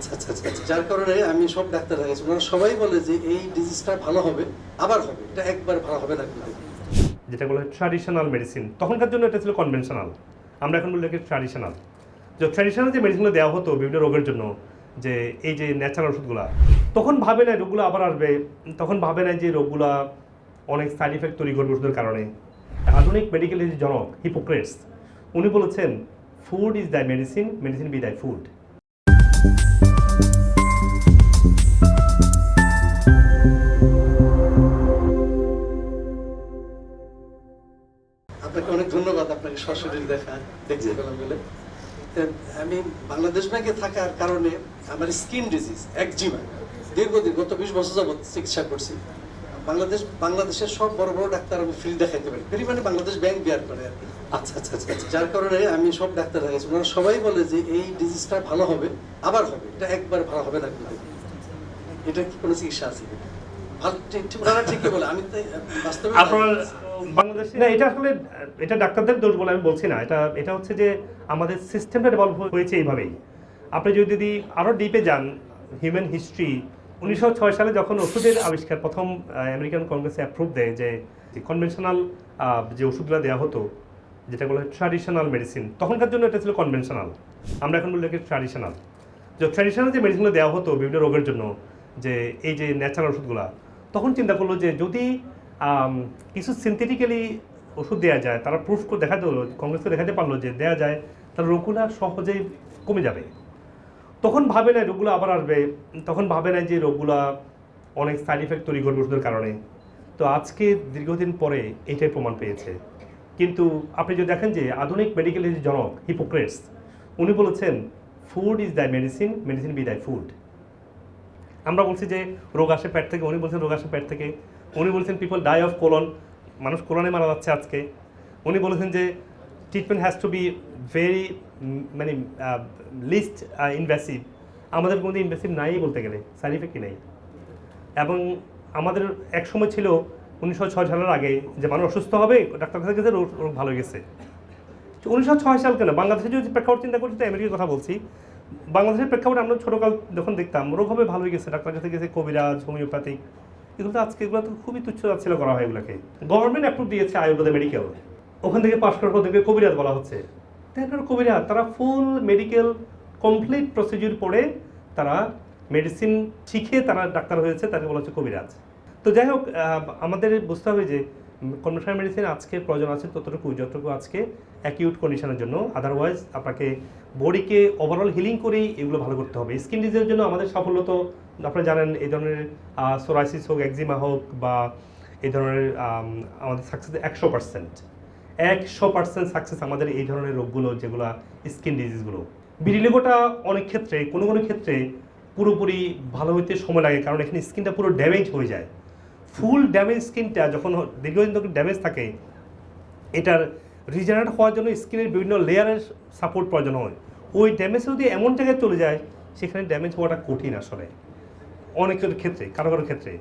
আচ্ছা আচ্ছা আচ্ছা আচ্ছা। যার কারণে আমি সব ডাক্তার দেখাচ্ছি ওনারা সবাই বলে যে এই ডিজিজটা ভালো হবে, আবার হবে। এটা একবার ভালো হবে না যেটা বলা ট্র্যাডিশনাল মেডিসিন তখনকার জন্য এটা ছিল কনভেনশনাল আমরা এখন বলি ট্র্যাডিশনাল যে ট্র্যাডিশনাল যে মেডিসিনগুলো দেওয়া হতো বিভিন্ন রোগের জন্য, যে এই যে ন্যাচারাল ওষুধগুলো, তখন ভাবে না রোগগুলো আবার আসবে। তখন ভাবে না যে রোগগুলো অনেক সাইড ইফেক্ট তৈরি করবে ওষুধের কারণে। আধুনিক মেডিকেলের যে জনক হিপোক্রেটস উনি বলেছেন food is the medicine medicine be the food আপনাকে সশরীর দেখা দেখতে পেলাম বলে। আমি বাংলাদেশ ব্যাংকে থাকার কারণে আমার স্কিন ডিজিজ একজিমা। দীর্ঘদিন গত বিশ বছর যাবত চিকিৎসা করছি। বাংলাদেশ বাংলাদেশের সব বড় বড় ডাক্তার আমি ফ্রি দেখাইতে পারি। ফ্রি মানে বাংলাদেশ ব্যাংক বিয়ার করে আর কি। আচ্ছা আচ্ছা আচ্ছা আচ্ছা। যার কারণে আমি সব ডাক্তার দেখাচ্ছি ওনারা সবাই বলে যে এই ডিজিজটা ভালো হবে আবার হবে। এটা একবার ভালো হবে না এটা কি কোনো চিকিৎসা আছে? ভালো ঠিক ঠিক- ওনারা ঠিকই বলে। আমি তাই বাস্তবে আপনার বাংলাদেশে না এটা আসলে এটা ডাক্তারদের দোষ বলে আমি বলছি না। এটা এটা হচ্ছে যে আমাদের সিস্টেমটা ডেভেলপ হয়েছে এইভাবেই। আপনি যদি যদি আরও ডিপে যান হিউম্যান হিস্ট্রি উনিশশো ছয় সালে যখন ওষুধের আবিষ্কার প্রথম আমেরিকান কংগ্রেসে অ্যাপ্রুভ দেয় যে কনভেনশনাল যে ওষুধগুলো দেওয়া হতো যেটা বলা হয় ট্র্যাডিশনাল মেডিসিন তখনকার জন্য এটা ছিল কনভেনশনাল আমরা এখন বলি এটাকে ট্র্যাডিশনাল যে ট্র্যাডিশনাল যে মেডিসিনগুলো দেওয়া হতো বিভিন্ন রোগের জন্য যে এই যে ন্যাচারাল ওষুধগুলো তখন চিন্তা করল যে যদি কিছু সিনথেটিক্যালি ওষুধ দেওয়া যায়, তারা প্রুফ করে দেখাতে হলো কংগ্রেসকে দেখাতে পারল যে দেওয়া যায়, তাহলে রোগগুলো সহজেই কমে যাবে। তখন ভাবে না রোগগুলো আবার আসবে। তখন ভাবে না যে রোগগুলো অনেক সাইড ইফেক্ট তৈরি করবে ওষুধের কারণে। তো আজকে দীর্ঘদিন পরে এটাই প্রমাণ পেয়েছে। কিন্তু আপনি যদি দেখেন যে আধুনিক মেডিকেলের জনক হিপোক্রেটস উনি বলেছেন food is the medicine medicine be the food আমরা বলছি যে রোগ আসে পেট থেকে, উনি বলছেন রোগ আসে পেট থেকে। উনি বলছেন পিপল ডাই অফ কোলন মানুষ কোলনে মারা যাচ্ছে আজকে। উনি বলেছেন যে treatment has to be very মানে লিস্ট ইনভেসিভ আমাদের কোনো ইনভেসিভ নাই বলতে গেলে সাইড ইফেক্টই নেই। এবং আমাদের এক সময় ছিল উনিশশো ছয় সালের আগে যে মানুষ অসুস্থ হবে, ডাক্তার কাছে গেছে, রোগ ভালো গেছে। উনিশশো ছয় সাল কেন? বাংলাদেশে যদি প্রেক্ষাপট চিন্তা করছি তো আমেরিকার কথা বলছি। বাংলাদেশের প্রেক্ষাপটে আমরা ছোটোকাল যখন দেখতাম রোগ হবে ভালো হয়ে গেছে। ডাক্তার কাছে গেছে, কবিরাজ, হোমিওপ্যাথিক। এগুলো তো আজকে এগুলো তো খুবই তুচ্ছ ছিল করা হয় এগুলোকে। গভর্নমেন্ট অ্যাপ্রুভ দিয়েছে আয়ুর্বেদা মেডিকেল ওখান থেকে পাশ করার পর দেখবে কবিরাজ বলা হচ্ছে। তারপর কবিরাজ? তারা ফুল মেডিকেল কমপ্লিট প্রসিডিউর পড়ে তারা মেডিসিন শিখে তারা ডাক্তার হয়েছে, তাকে বলা হচ্ছে কবিরাজ। তো যাই হোক আমাদের বুঝতে হবে যে কনভেনশনাল মেডিসিন আজকে প্রয়োজন আছে, ততটুকু, যতটুকু আজকে অ্যাকিউট কন্ডিশনের জন্য। আদারওয়াইজ আপনাকে বডিকে ওভারঅল হিলিং করেই এগুলো ভালো করতে হবে। স্কিন ডিজিজের জন্য আমাদের সাফল্য তো আপনারা জানেন, এই ধরনের সোরাইসিস হোক একজিমা হোক বা এই ধরনের আমাদের সাকসেস একশো পার্সেন্ট একশো পার্সেন্ট সাকসেস আমাদের এই ধরনের রোগগুলো, যেগুলো স্কিন ডিজিজগুলো বিরিলিগোটা অনেক ক্ষেত্রে, কোনো কোনো ক্ষেত্রে পুরোপুরি ভালো হইতে সময় লাগে, কারণ এখানে স্কিনটা পুরো ড্যামেজ হয়ে যায়। ফুল ড্যামেজ স্কিনটা যখন দীর্ঘদিন ধরে ড্যামেজ থাকে, এটার রিজেনারেট হওয়ার জন্য স্কিনের বিভিন্ন লেয়ারের সাপোর্ট প্রয়োজন হয়। ওই ড্যামেজ যদি এমন জায়গায় চলে যায়, সেখানে ড্যামেজ হওয়াটা কঠিন আসলে। অনেকের ক্ষেত্রে কারও কারও ক্ষেত্রে।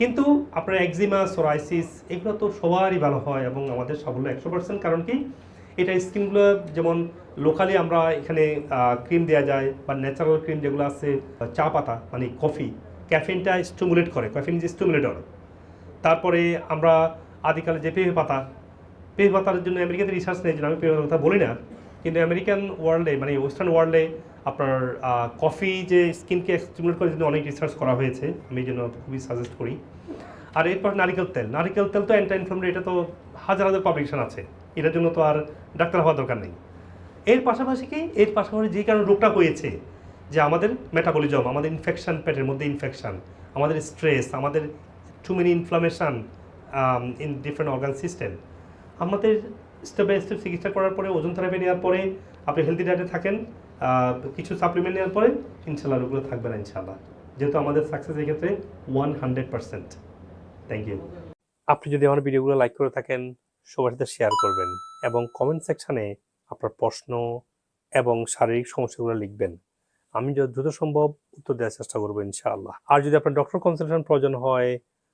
কিন্তু আপনার একজিমা সোরাইসিস এগুলো তো সবারই ভালো হয় এবং আমাদের সাফল্য একশো পার্সেন্ট কারণ কি? এটা স্কিনগুলো যেমন লোকালি আমরা এখানে ক্রিম দেওয়া যায় বা ন্যাচারাল ক্রিম যেগুলো আছে চা পাতা মানে কফি ক্যাফিনটা স্টিমুলেট করে ক্যাফিন যে স্টিমুলেটর তারপরে আমরা আদিকালে যে পেঁপে পাতা পেঁপে পাতার জন্য আমেরিকাতে রিসার্চ নেই জন্য আমি পাতার কথা বলি না। কিন্তু আমেরিকান ওয়ার্ল্ডে মানে ওয়েস্টার্ন ওয়ার্ল্ডে আপনার কফি যে স্কিনকে স্টিমুলেট করার জন্য অনেক রিসার্চ করা হয়েছে। আমি এই জন্য খুবই সাজেস্ট করি। আর এরপর নারিকেল তেল। নারিকেল তেল তো অ্যান্টি ইনফ্লামেটরি এটা তো হাজার হাজার পাবলিকেশন আছে। এটার জন্য তো আর ডাক্তার হওয়ার দরকার নেই। এর পাশাপাশি কি? এর পাশাপাশি যে কারণে রোগটা হয়েছে, যে আমাদের মেটাবলিজম আমাদের ইনফেকশান পেটের মধ্যে ইনফেকশান আমাদের স্ট্রেস আমাদের too many inflammation in different organ system আমাদের স্টেপ বাই স্টেপ চিকিৎসা করার পরে, ওজন থেরাপি নেওয়ার পরে, আপনি হেলদি ডায়েটে থাকেন কিছু সাপ্লিমেন্ট নেওয়ার পরে, ইনশাল্লাহ রোগগুলো থাকবে না, ইনশাল্লাহ। যেহেতু আমাদের সাকসেস এক্ষেত্রে one hundred percent thank you আপনি যদি আমার ভিডিওগুলো লাইক করে থাকেন, সবার সাথে শেয়ার করবেন এবং কমেন্ট সেকশানে আপনার প্রশ্ন এবং শারীরিক সমস্যাগুলো লিখবেন। আমি যত দ্রুত সম্ভব উত্তর দেওয়ার চেষ্টা করব ইনশাআল্লাহ আর যদি আপনার ডক্টর কনসালটেশন প্রয়োজন হয়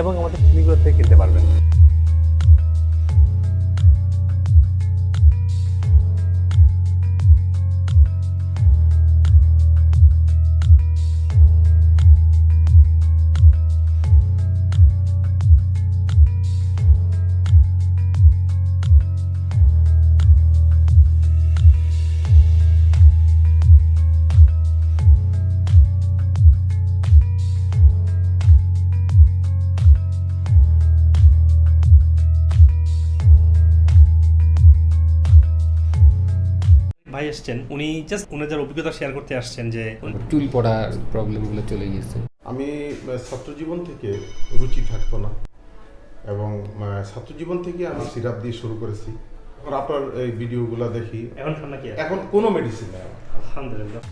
এবং আমাদের থেকে কিনতে পারবেন। ভাই এসছেন উনি জাস্ট ওনাদের অভিজ্ঞতা শেয়ার করতে আসছেন যে চুল পড়ার প্রবলেমগুলো চলে গিয়েছে। আমি ছাত্রজীবন ছাত্র জীবন থেকে রুচি থাকতো না এবং ছাত্র জীবন থেকে আমি সিরাপ দিয়ে শুরু করেছি। আপনার এই ভিডিওগুলো দেখি। এখন কোনো মেডিসিন নেই আলহামদুলিল্লাহ।